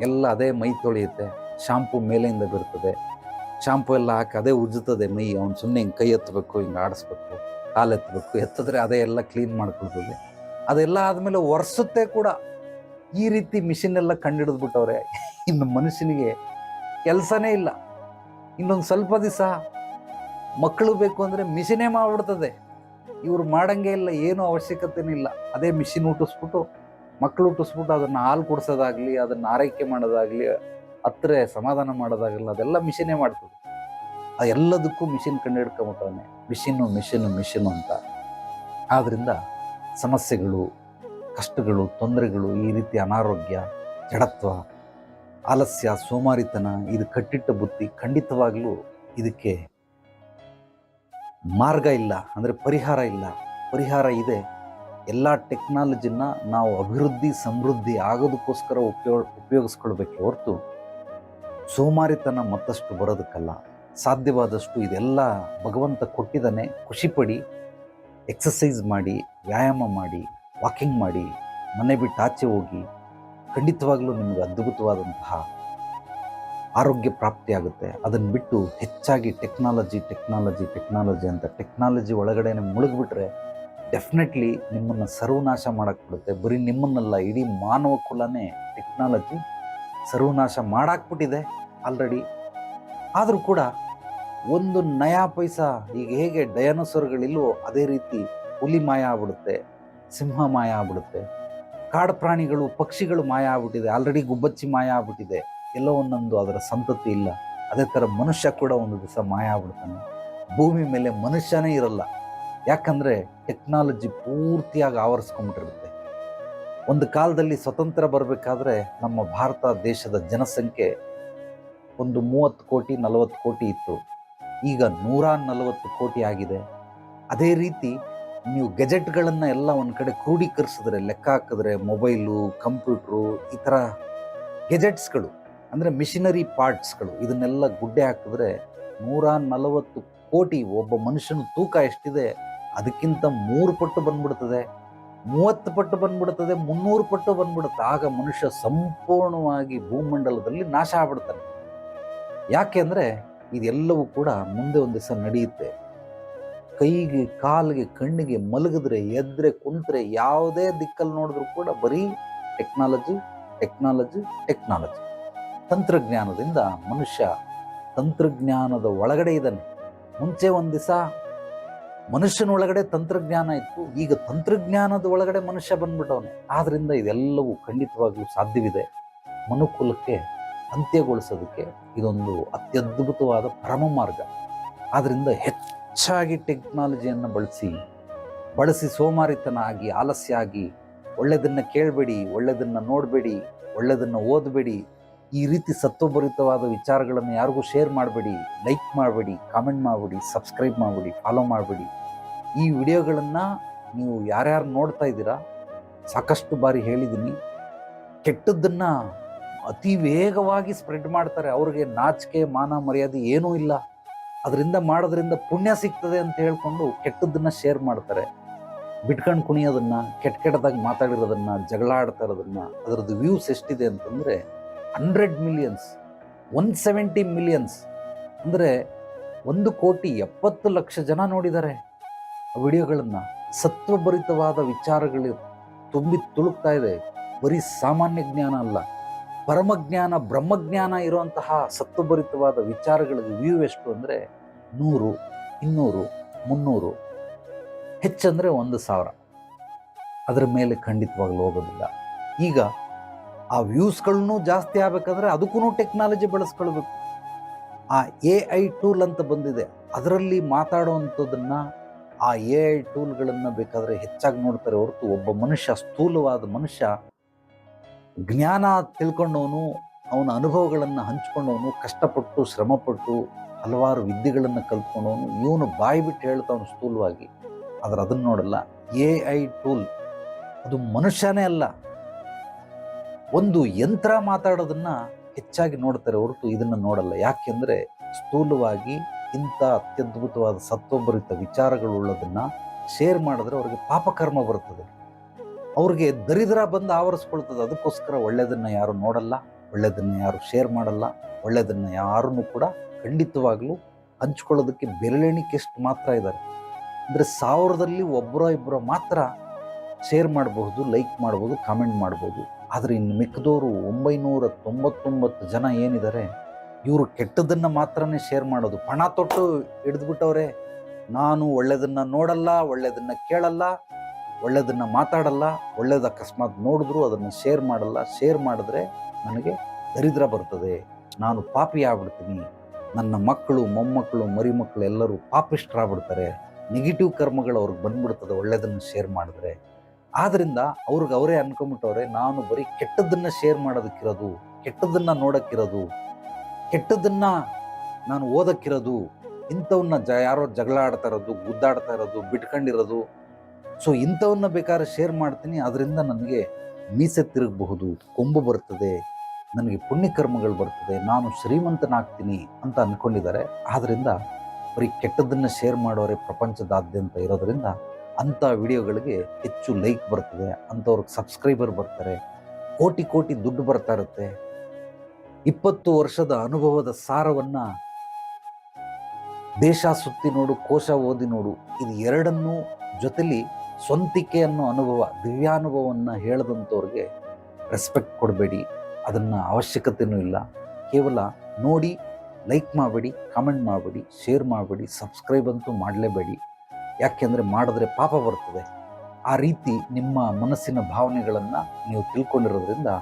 ಎಲ್ಲ ಅದೇ ಮೈ ತೊಳೆಯುತ್ತೆ, ಶಾಂಪು ಮೇಲೆಯಿಂದ ಬರ್ತದೆ. ಶಾಂಪು ಎಲ್ಲ ಹಾಕಿ ಅದೇ ಉಜ್ಜುತ್ತದೆ ಮೈ, ಅವ್ನು ಸುಮ್ಮನೆ ಹಿಂಗೆ ಕೈ ಎತ್ತಬೇಕು, ಹಿಂಗೆ ಆಡಿಸ್ಬೇಕು, ಕಾಲು ಎತ್ತಬೇಕು, ಎತ್ತಿದ್ರೆ ಅದೇ ಎಲ್ಲ ಕ್ಲೀನ್ ಮಾಡ್ಕೊಳ್ತದೆ. ಅದೆಲ್ಲ ಆದಮೇಲೆ ಒರೆಸುತ್ತೆ ಕೂಡ. ಈ ರೀತಿ ಮಿಷಿನ್ ಎಲ್ಲ ಕಂಡಿಡಿದ್ಬಿಟ್ಟವ್ರೆ, ಇನ್ನು ಮನುಷ್ಯನಿಗೆ ಕೆಲಸನೇ ಇಲ್ಲ. ಇನ್ನೊಂದು ಸ್ವಲ್ಪ ದಿವಸ ಮಕ್ಕಳು ಬೇಕು ಅಂದರೆ ಮಿಷಿನೇ ಮಾಡಿಬಿಡ್ತದೆ. ಇವ್ರು ಮಾಡಂಗೆ ಇಲ್ಲ, ಏನೂ ಅವಶ್ಯಕತೆನೂ ಇಲ್ಲ. ಅದೇ ಮಿಷಿನ್ ಹುಟ್ಟಿಸ್ಬಿಟ್ಟು ಮಕ್ಕಳು ಹುಟ್ಟಿಸ್ಬಿಟ್ಟು ಅದನ್ನು ಹಾಲು ಕುಡಿಸೋದಾಗ್ಲಿ, ಅದನ್ನು ಆರೈಕೆ ಮಾಡೋದಾಗ್ಲಿ ಹತ್ತಿರ ಸಮಾಧಾನ ಮಾಡೋದಾಗಲಿ, ಅದೆಲ್ಲ ಮಿಷಿನೇ ಮಾಡ್ತದೆ. ಆ ಎಲ್ಲದಕ್ಕೂ ಮಿಷಿನ್ ಕಂಡು ಹಿಡ್ಕೊಂಬಿಟ್ಟವನೇ ಮಿಷಿನ್ನು ಮಿಷಿನ್ನು ಮಿಷಿನ್ನು ಅಂತ. ಆದ್ದರಿಂದ ಸಮಸ್ಯೆಗಳು, ಕಷ್ಟಗಳು, ತೊಂದರೆಗಳು, ಈ ರೀತಿ ಅನಾರೋಗ್ಯ, ಜಡತ್ವ, ಆಲಸ್ಯ, ಸೋಮಾರಿತನ, ಇದು ಕಟ್ಟಿಟ್ಟ ಬುದ್ಧಿ ಖಂಡಿತವಾಗಲೂ ಇದಕ್ಕೆ ಮಾರ್ಗ ಇಲ್ಲ, ಅಂದರೆ ಪರಿಹಾರ ಇಲ್ಲ. ಪರಿಹಾರ ಇದೆ. ಎಲ್ಲ ಟೆಕ್ನಾಲಜಿನ ನಾವು ಅಭಿವೃದ್ಧಿ, ಸಮೃದ್ಧಿ ಆಗೋದಕ್ಕೋಸ್ಕರ ಉಪಯೋ, ಉಪಯೋಗಿಸ್ಕೊಳ್ಬೇಕು ಹೊರತು ಸೋಮಾರಿತನ ಮತ್ತಷ್ಟು ಬರೋದಕ್ಕಲ್ಲ. ಸಾಧ್ಯವಾದಷ್ಟು ಇದೆಲ್ಲ ಭಗವಂತ ಕೊಟ್ಟಿದ್ದಾನೆ. ಖುಷಿಪಡಿ ಎಕ್ಸಸೈಸ್ ಮಾಡಿ, ವ್ಯಾಯಾಮ ಮಾಡಿ ವಾಕಿಂಗ್ ಮಾಡಿ, ಮನೆ ಬಿಟ್ಟು ಆಚೆ ಹೋಗಿ ಖಂಡಿತವಾಗಲೂ ನಿಮಗೆ ಅದ್ಭುತವಾದಂತಹ ಆರೋಗ್ಯ ಪ್ರಾಪ್ತಿಯಾಗುತ್ತೆ. ಅದನ್ನು ಬಿಟ್ಟು ಹೆಚ್ಚಾಗಿ ಟೆಕ್ನಾಲಜಿ ಟೆಕ್ನಾಲಜಿ ಟೆಕ್ನಾಲಜಿ ಅಂತ ಟೆಕ್ನಾಲಜಿ ಒಳಗಡೆನೆ ಮುಳುಗಿಬಿಟ್ರೆ ಡೆಫಿನೆಟ್ಲಿ ನಿಮ್ಮನ್ನು ಸರ್ವನಾಶ ಮಾಡೋಕ್ಕೆ ಬಿಡುತ್ತೆ ಬರೀ ನಿಮ್ಮನ್ನಲ್ಲ, ಇಡೀ ಮಾನವ ಕುಲನೇ ಟೆಕ್ನಾಲಜಿ ಸರ್ವನಾಶ ಮಾಡಾಕ್ಬಿಟ್ಟಿದೆ ಆಲ್ರೆಡಿ. ಆದರೂ ಕೂಡ ಒಂದು ನಯಾ ಪೈಸಾ ಈಗ ಹೇಗೆ ಡಯನೋಸರ್ಗಳಿಲ್ವೋ ಅದೇ ರೀತಿ ಹುಲಿ ಮಾಯ ಆಗ್ಬಿಡುತ್ತೆ, ಸಿಂಹ ಮಾಯ ಆಗ್ಬಿಡುತ್ತೆ, ಕಾಡು ಪ್ರಾಣಿಗಳು, ಪಕ್ಷಿಗಳು ಮಾಯ ಆಗ್ಬಿಟ್ಟಿದೆ, ಆಲ್ರೆಡಿ ಗುಬ್ಬಚ್ಚಿ ಮಾಯ ಆಗ್ಬಿಟ್ಟಿದೆ. ಎಲ್ಲೋ ಒಂದೊಂದು ಅದರ ಸಂತತಿ ಇಲ್ಲ. ಅದೇ ಥರ ಮನುಷ್ಯ ಕೂಡ ಒಂದು ದಿವಸ ಮಾಯ ಆಗ್ಬಿಡ್ತಾನೆ. ಭೂಮಿ ಮೇಲೆ ಮನುಷ್ಯನೇ ಇರಲ್ಲ. ಯಾಕಂದರೆ ಟೆಕ್ನಾಲಜಿ ಪೂರ್ತಿಯಾಗಿ ಆವರಿಸ್ಕೊಂಡ್ಬಿಟ್ಟಿರುತ್ತೆ. ಒಂದು ಕಾಲದಲ್ಲಿ ಸ್ವತಂತ್ರ ಬರಬೇಕಾದ್ರೆ ನಮ್ಮ ಭಾರತ ದೇಶದ ಜನಸಂಖ್ಯೆ ಒಂದು ಮೂವತ್ತು ಕೋಟಿ, ನಲವತ್ತು ಕೋಟಿ ಇತ್ತು. ಈಗ ನೂರ ನಲವತ್ತು ಕೋಟಿ ಆಗಿದೆ. ಅದೇ ರೀತಿ ನೀವು ಗೆಜೆಟ್ಗಳನ್ನು ಎಲ್ಲ ಒಂದು ಕಡೆ ಕ್ರೋಢೀಕರಿಸಿದ್ರೆ ಲೆಕ್ಕ ಹಾಕಿದ್ರೆ ಮೊಬೈಲು ಕಂಪ್ಯೂಟ್ರು ಈ ಥರ ಗೆಜೆಟ್ಸ್ಗಳು ಅಂದರೆ ಮಿಷಿನರಿ ಪಾರ್ಟ್ಸ್ಗಳು, ಇದನ್ನೆಲ್ಲ ಗುಡ್ಡೆ ಹಾಕಿದ್ರೆ ನೂರ ನಲವತ್ತು ಕೋಟಿ ಒಬ್ಬ ಮನುಷ್ಯನ ತೂಕ ಎಷ್ಟಿದೆ, ಅದಕ್ಕಿಂತ ಮೂರು ಪಟ್ಟು ಬಂದ್ಬಿಡ್ತದೆ. ಮೂವತ್ತು ಪಟ್ಟು ಬಂದ್ಬಿಡ್ತದೆ, ಮುನ್ನೂರು ಪಟ್ಟು ಬಂದ್ಬಿಡುತ್ತೆ. ಆಗ ಮನುಷ್ಯ ಸಂಪೂರ್ಣವಾಗಿ ಭೂಮಂಡಲದಲ್ಲಿ ನಾಶ ಆಗ್ಬಿಡ್ತಾನೆ. ಯಾಕೆ ಅಂದರೆ ಇದೆಲ್ಲವೂ ಕೂಡ ಮುಂದೆ ಒಂದು ದಿವಸ ನಡೆಯುತ್ತೆ. ಕೈಗೆ, ಕಾಲಿಗೆ, ಕಣ್ಣಿಗೆ ಮಲಗಿದ್ರೆ, ಎದ್ರೆ, ಕುಂತ್ರೆ ಯಾವುದೇ ದಿಕ್ಕಲ್ಲಿ ನೋಡಿದ್ರೂ ಕೂಡ ಬರೀ ಟೆಕ್ನಾಲಜಿ ಟೆಕ್ನಾಲಜಿ ಟೆಕ್ನಾಲಜಿ. ತಂತ್ರಜ್ಞಾನದಿಂದ ಮನುಷ್ಯ ತಂತ್ರಜ್ಞಾನದ ಒಳಗಡೆ ಇದ್ದಾನೆ. ಮುಂಚೆ ಒಂದು ದಿವಸ ಮನುಷ್ಯನ ಒಳಗಡೆ ತಂತ್ರಜ್ಞಾನ ಇತ್ತು, ಈಗ ತಂತ್ರಜ್ಞಾನದ ಒಳಗಡೆ ಮನುಷ್ಯ ಬಂದ್ಬಿಟ್ಟವನು. ಆದ್ದರಿಂದ ಇದೆಲ್ಲವೂ ಖಂಡಿತವಾಗ್ಲೂ ಸಾಧ್ಯವಿದೆ. ಮನುಕುಲಕ್ಕೆ ಅಂತ್ಯಗೊಳಿಸೋದಕ್ಕೆ ಇದೊಂದು ಅತ್ಯದ್ಭುತವಾದ ಪರಮ ಮಾರ್ಗ. ಆದ್ದರಿಂದ ಹೆಚ್ಚಾಗಿ ಟೆಕ್ನಾಲಜಿಯನ್ನು ಬಳಸಿ ಬಳಸಿ ಸೋಮಾರಿತನ ಆಗಿ ಆಲಸ್ಯ ಆಗಿ ಒಳ್ಳೆಯದನ್ನು ಕೇಳಬೇಡಿ ಒಳ್ಳೆಯದನ್ನು ನೋಡಬೇಡಿ ಒಳ್ಳೆಯದನ್ನು ಓದಬೇಡಿ ಈ ರೀತಿ ಸತ್ವಭರಿತವಾದ ವಿಚಾರಗಳನ್ನು ಯಾರಿಗೂ ಶೇರ್ ಮಾಡಬೇಡಿ ಲೈಕ್ ಮಾಡಬೇಡಿ ಕಾಮೆಂಟ್ ಮಾಡಬೇಡಿ ಸಬ್ಸ್ಕ್ರೈಬ್ ಮಾಡಬೇಡಿ ಫಾಲೋ ಮಾಡಬೇಡಿ. ಈ ವಿಡಿಯೋಗಳನ್ನು ನೀವು ಯಾರ್ಯಾರು ನೋಡ್ತಾ ಇದ್ದೀರಾ, ಸಾಕಷ್ಟು ಬಾರಿ ಹೇಳಿದ್ದೀನಿ. ಕೆಟ್ಟದ್ದನ್ನು ಅತಿ ವೇಗವಾಗಿ ಸ್ಪ್ರೆಡ್ ಮಾಡ್ತಾರೆ. ಅವ್ರಿಗೆ ನಾಚಿಕೆ, ಮಾನ, ಮರ್ಯಾದೆ ಏನೂ ಇಲ್ಲ. ಅದರಿಂದ ಮಾಡೋದ್ರಿಂದ ಪುಣ್ಯ ಸಿಗ್ತದೆ ಅಂತ ಹೇಳ್ಕೊಂಡು ಕೆಟ್ಟದ್ದನ್ನು ಶೇರ್ ಮಾಡ್ತಾರೆ. ಬಿಟ್ಕೊಂಡು ಕುಣಿಯೋದನ್ನು, ಕೆಟ್ಟ ಕೆಟ್ಟದಾಗಿ ಮಾತಾಡಿರೋದನ್ನು ಜಗಳ ಆಡ್ತಾ ಇರೋದನ್ನು, ಅದರದ್ದು ವ್ಯೂಸ್ ಎಷ್ಟಿದೆ ಅಂತಂದರೆ hundred millions one seventy millions ಅಂದರೆ ಒಂದು ಕೋಟಿ ಎಪ್ಪತ್ತು ಲಕ್ಷ ಜನ ನೋಡಿದ್ದಾರೆ. ಆ ವಿಡಿಯೋಗಳನ್ನು ಸತ್ವಭರಿತವಾದ ವಿಚಾರಗಳು ತುಂಬಿ ತುಳುಕ್ತಾ ಇದೆ. ಬರೀ ಸಾಮಾನ್ಯ ಜ್ಞಾನ ಅಲ್ಲ, ಪರಮಜ್ಞಾನ, ಬ್ರಹ್ಮಜ್ಞಾನ ಇರುವಂತಹ ಸತ್ವಭರಿತವಾದ ವಿಚಾರಗಳಿಗೆ ವ್ಯೂ ಎಷ್ಟು ಅಂದರೆ ನೂರು, ಇನ್ನೂರು, ಮುನ್ನೂರು, ಹೆಚ್ಚಂದರೆ ಒಂದು ಸಾವಿರ. ಅದರ ಮೇಲೆ ಖಂಡಿತವಾಗ್ಲೂ ಹೋಗೋದಿಲ್ಲ. ಈಗ ಆ ವ್ಯೂಸ್ಗಳನ್ನೂ ಜಾಸ್ತಿ ಆಗ್ಬೇಕಂದ್ರೆ ಅದಕ್ಕೂ ಟೆಕ್ನಾಲಜಿ ಬಳಸ್ಕೊಳ್ಬೇಕು. ಆ ಎ ಐ ಟೂಲ್ ಅಂತ ಬಂದಿದೆ. ಅದರಲ್ಲಿ ಮಾತಾಡುವಂಥದ್ದನ್ನು ಆ ಎ ಐ ಟೂಲ್ಗಳನ್ನು ಬೇಕಾದರೆ ಹೆಚ್ಚಾಗಿ ನೋಡ್ತಾರೆ ಹೊರತು ಒಬ್ಬ ಮನುಷ್ಯ, ಸ್ಥೂಲವಾದ ಮನುಷ್ಯ, ಜ್ಞಾನ ತಿಳ್ಕೊಂಡವನು, ಅವನ ಅನುಭವಗಳನ್ನು ಹಂಚ್ಕೊಂಡವನು, ಕಷ್ಟಪಟ್ಟು, ಶ್ರಮಪಟ್ಟು, ಹಲವಾರು ವಿದ್ಯೆಗಳನ್ನು ಕಲ್ತ್ಕೊಂಡವನು, ಇವನು ಬಾಯಿ ಬಿಟ್ಟು ಹೇಳ್ತಾವನು ಸ್ಥೂಲವಾಗಿ. ಆದರೆ ಅದನ್ನು ನೋಡಲ್ಲ. ಎ ಐ ಟೂಲ್ ಅದು ಮನುಷ್ಯನೇ ಅಲ್ಲ. ಒಂದು ಯಂತ್ರ ಮಾತಾಡೋದನ್ನ ಹೆಚ್ಚಾಗಿ ನೋಡ್ತಾರೆ ಹೊರತು ಇದನ್ನು ನೋಡಲ್ಲ. ಯಾಕೆಂದರೆ ಸ್ಥೂಲವಾಗಿ ಇಂಥ ಅತ್ಯದ್ಭುತವಾದ ಸತ್ವಭರಿತ ವಿಚಾರಗಳುಳ್ಳದನ್ನು ಶೇರ್ ಮಾಡಿದ್ರೆ ಅವ್ರಿಗೆ ಪಾಪಕರ್ಮ ಬರುತ್ತದೆ ಅವ್ರಿಗೆ ದರಿದ್ರ ಬಂದು ಆವರಿಸ್ಕೊಳ್ತದೆ. ಅದಕ್ಕೋಸ್ಕರ ಒಳ್ಳೆಯದನ್ನು ಯಾರು ನೋಡಲ್ಲ ಒಳ್ಳೆಯದನ್ನು ಯಾರು ಶೇರ್ ಮಾಡಲ್ಲ ಒಳ್ಳೆಯದನ್ನು ಯಾರನ್ನು ಕೂಡ ಖಂಡಿತವಾಗಲೂ ಹಂಚ್ಕೊಳ್ಳೋದಕ್ಕೆ ಬೆರಳೆಣಿಕೆಷ್ಟು ಮಾತ್ರ ಇದ್ದಾರೆ ಅಂದರೆ ಸಾವಿರದಲ್ಲಿ ಒಬ್ಬರ ಇಬ್ಬರ ಮಾತ್ರ ಶೇರ್ ಮಾಡಬಹುದು ಲೈಕ್ ಮಾಡ್ಬೋದು ಕಾಮೆಂಟ್ ಮಾಡ್ಬೋದು ಆದರೆ ಇನ್ನು ಮಿಕ್ಕದವರು ಒಂಬೈನೂರ ತೊಂಬತ್ತೊಂಬತ್ತು ಜನ ಏನಿದ್ದಾರೆ ಇವರು ಕೆಟ್ಟದನ್ನು ಮಾತ್ರನೇ ಶೇರ್ ಮಾಡೋದು. ಪಣ ತೊಟ್ಟು ಹಿಡಿದ್ಬಿಟ್ಟವ್ರೆ, ನಾನು ಒಳ್ಳೆಯದನ್ನು ನೋಡಲ್ಲ ಒಳ್ಳೆಯದನ್ನು ಕೇಳಲ್ಲ ಒಳ್ಳೆಯದನ್ನು ಮಾತಾಡಲ್ಲ, ಒಳ್ಳೇದು ಅಕಸ್ಮಾತ್ ನೋಡಿದ್ರು ಅದನ್ನು ಶೇರ್ ಮಾಡಲ್ಲ ಶೇರ್ ಮಾಡಿದ್ರೆ ನನಗೆ ದರಿದ್ರ ಬರ್ತದೆ. ನಾನು ಪಾಪಿ ಆಗ್ಬಿಡ್ತೀನಿ. ನನ್ನ ಮಕ್ಕಳು, ಮೊಮ್ಮಕ್ಕಳು ಮರಿಮಕ್ಕಳು ಎಲ್ಲರೂ ಪಾಪಿಷ್ಟ್ರಾಗ್ಬಿಡ್ತಾರೆ. ನೆಗೆಟಿವ್ ಕರ್ಮಗಳು ಅವ್ರಿಗೆ ಬಂದ್ಬಿಡ್ತದೆ ಒಳ್ಳೆಯದನ್ನು ಶೇರ್ ಮಾಡಿದ್ರೆ. ಆದ್ದರಿಂದ ಅವ್ರಿಗೆ ಅವರೇ ಅನ್ಕೊಂಬಿಟ್ಟವ್ರೆ, ನಾನು ಬರೀ ಕೆಟ್ಟದ್ದನ್ನು ಶೇರ್ ಮಾಡೋದಕ್ಕಿರೋದು, ಕೆಟ್ಟದ್ದನ್ನು ನೋಡೋಕ್ಕಿರೋದು, ಕೆಟ್ಟದ್ದನ್ನು ನಾನು ಓದೋಕ್ಕಿರೋದು ಇಂಥವನ್ನ ಜ, ಯಾರೋ ಜಗಳ ಆಡ್ತಾ ಇರೋದು, ಗುದ್ದಾಡ್ತಾ ಇರೋದು, ಬಿಟ್ಕೊಂಡಿರೋದು. ಸೊ ಇಂಥವನ್ನ ಬೇಕಾದ್ರೆ ಶೇರ್ ಮಾಡ್ತೀನಿ ಅದರಿಂದ ನನಗೆ ಮೀಸೆ ತಿರುಗಬಹುದು, ಕೊಂಬು ಬರ್ತದೆ, ನನಗೆ ಪುಣ್ಯಕರ್ಮಗಳು ಬರ್ತದೆ, ನಾನು ಶ್ರೀಮಂತನಾಗ್ತೀನಿ ಅಂತ ಅಂದ್ಕೊಂಡಿದ್ದಾರೆ ಆದ್ದರಿಂದ ಬರೀ ಕೆಟ್ಟದ್ದನ್ನು ಶೇರ್ ಮಾಡೋರೆ ಪ್ರಪಂಚದಾದ್ಯಂತ ಇರೋದ್ರಿಂದ ಅಂಥ ವಿಡಿಯೋಗಳಿಗೆ ಹೆಚ್ಚು ಲೈಕ್ ಬರ್ತದೆ ಅಂಥವ್ರಿಗೆ ಸಬ್ಸ್ಕ್ರೈಬರ್ ಬರ್ತಾರೆ, ಕೋಟಿ ಕೋಟಿ ದುಡ್ಡು ಬರ್ತಾ ಇರುತ್ತೆ. ಇಪ್ಪತ್ತು ವರ್ಷದ ಅನುಭವದ ಸಾರವನ್ನು ದೇಶ ಸುತ್ತಿ ನೋಡು, ಕೋಶ ಓದಿ ನೋಡು, ಇದು ಎರಡನ್ನೂ ಜೊತೆಲಿ ಸ್ವಂತಿಕೆ ಅನ್ನೋ ಅನುಭವ ದಿವ್ಯಾನುಭವವನ್ನು ಹೇಳದಂಥವ್ರಿಗೆ ರೆಸ್ಪೆಕ್ಟ್ ಕೊಡಬೇಡಿ. ಅದನ್ನು ಅವಶ್ಯಕತೆಯೂ ಇಲ್ಲ. ಕೇವಲ ನೋಡಿ ಲೈಕ್ ಮಾಡಬೇಡಿ ಕಾಮೆಂಟ್ ಮಾಡಬೇಡಿ ಶೇರ್ ಮಾಡಬೇಡಿ ಸಬ್ಸ್ಕ್ರೈಬ್ ಅಂತೂ ಮಾಡಲೇಬೇಡಿ. ಯಾಕೆಂದರೆ ಮಾಡಿದ್ರೆ ಪಾಪ ಬರ್ತದೆ. ಆ ರೀತಿ ನಿಮ್ಮ ಮನಸ್ಸಿನ ಭಾವನೆಗಳನ್ನು ನೀವು ತಿಳ್ಕೊಂಡಿರೋದ್ರಿಂದ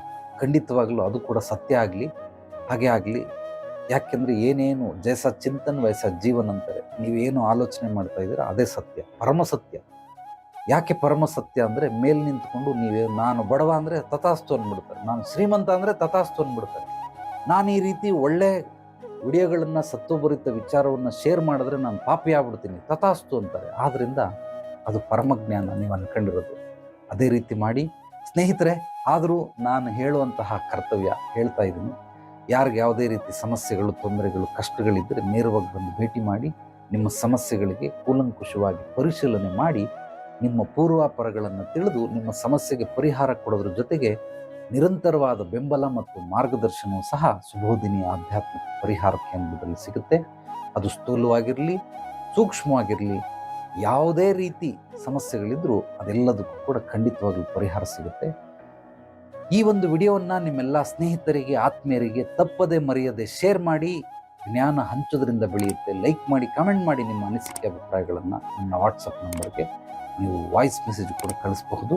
ಖಂಡಿತವಾಗಲೂ ಅದು ಕೂಡ ಸತ್ಯ ಆಗಲಿ, ಹಾಗೆ ಆಗಲಿ. ಯಾಕೆಂದರೆ ಏನೇನು ಜಯಸ ಚಿಂತನ್ ವಯಸ್ಸ ಜೀವನ ಅಂತಾರೆ ನೀವೇನು ಆಲೋಚನೆ ಮಾಡ್ತಾ ಇದ್ದೀರ ಅದೇ ಸತ್ಯ, ಪರಮ ಸತ್ಯ. ಯಾಕೆ ಪರಮ ಸತ್ಯ ಅಂದರೆ ಮೇಲೆ ನಿಂತ್ಕೊಂಡು ನೀವೇ ನಾನು ಬಡವ ಅಂದರೆ ತಥಾಸ್ತು ಅಂದ್ಬಿಡ್ತಾರೆ ನಾನು ಶ್ರೀಮಂತ ಅಂದರೆ ತಥಾಸ್ತು ಅಂದ್ಬಿಡ್ತಾರೆ ನಾನು ಈ ರೀತಿ ಒಳ್ಳೆ ವಿಡಿಯೋಗಳನ್ನು ಸತ್ವಭರಿತ ವಿಚಾರವನ್ನು ಶೇರ್ ಮಾಡಿದ್ರೆ ನಾನು ಪಾಪಿ ಆಗ್ಬಿಡ್ತೀನಿ, ತಥಾಸ್ತು ಅಂತಾರೆ. ಆದ್ದರಿಂದ ಅದು ಪರಮಜ್ಞಾನ ನೀವು ಅನ್ಕೊಂಡಿರೋದು. ಅದೇ ರೀತಿ ಮಾಡಿ. ಸ್ನೇಹಿತರೆ, ಆದರೂ ನಾನು ಹೇಳುವಂತಹ ಕರ್ತವ್ಯ ಹೇಳ್ತಾ ಇದ್ದೀನಿ. ಯಾರಿಗೆ ಯಾವುದೇ ರೀತಿ ಸಮಸ್ಯೆಗಳು, ತೊಂದರೆಗಳು ಕಷ್ಟಗಳಿದ್ದರೆ ನೇರವಾಗಿ ಬಂದು ಭೇಟಿ ಮಾಡಿ, ನಿಮ್ಮ ಸಮಸ್ಯೆಗಳಿಗೆ ಕೂಲಂಕುಷವಾಗಿ ಪರಿಶೀಲನೆ ಮಾಡಿ, ನಿಮ್ಮ ಪೂರ್ವಾಪರಗಳನ್ನು ತಿಳಿದು ನಿಮ್ಮ ಸಮಸ್ಯೆಗೆ ಪರಿಹಾರ ಕೊಡೋದ್ರ ಜೊತೆಗೆ ನಿರಂತರವಾದ ಬೆಂಬಲ ಮತ್ತು ಮಾರ್ಗದರ್ಶನವು ಸಹ ಸುಬೋಧಿನಿ ಆಧ್ಯಾತ್ಮಿಕ ಪರಿಹಾರ ಕೇಂದ್ರದಲ್ಲಿ ಸಿಗುತ್ತೆ. ಅದು ಸ್ಥೂಲವಾಗಿರಲಿ, ಸೂಕ್ಷ್ಮವಾಗಿರಲಿ, ಯಾವುದೇ ರೀತಿ ಸಮಸ್ಯೆಗಳಿದ್ರೂ ಅದೆಲ್ಲದಕ್ಕೂ ಕೂಡ ಖಂಡಿತವಾಗ್ಲೂ ಪರಿಹಾರ ಸಿಗುತ್ತೆ. ಈ ಒಂದು ವಿಡಿಯೋವನ್ನು ನಿಮ್ಮೆಲ್ಲ ಸ್ನೇಹಿತರಿಗೆ, ಆತ್ಮೀಯರಿಗೆ ತಪ್ಪದೆ ಮರೆಯದೆ ಶೇರ್ ಮಾಡಿ, ಜ್ಞಾನ ಹಂಚೋದ್ರಿಂದ ಬೆಳೆಯುತ್ತೆ. ಲೈಕ್ ಮಾಡಿ, ಕಮೆಂಟ್ ಮಾಡಿ ನಿಮ್ಮ ಅನಿಸಿಕೆ, ಅಭಿಪ್ರಾಯಗಳನ್ನು ನನ್ನ ವಾಟ್ಸಪ್ ನಂಬರ್ಗೆ ನೀವು ವಾಯ್ಸ್ ಮೆಸೇಜ್ ಕೂಡ ಕಳಿಸಬಹುದು.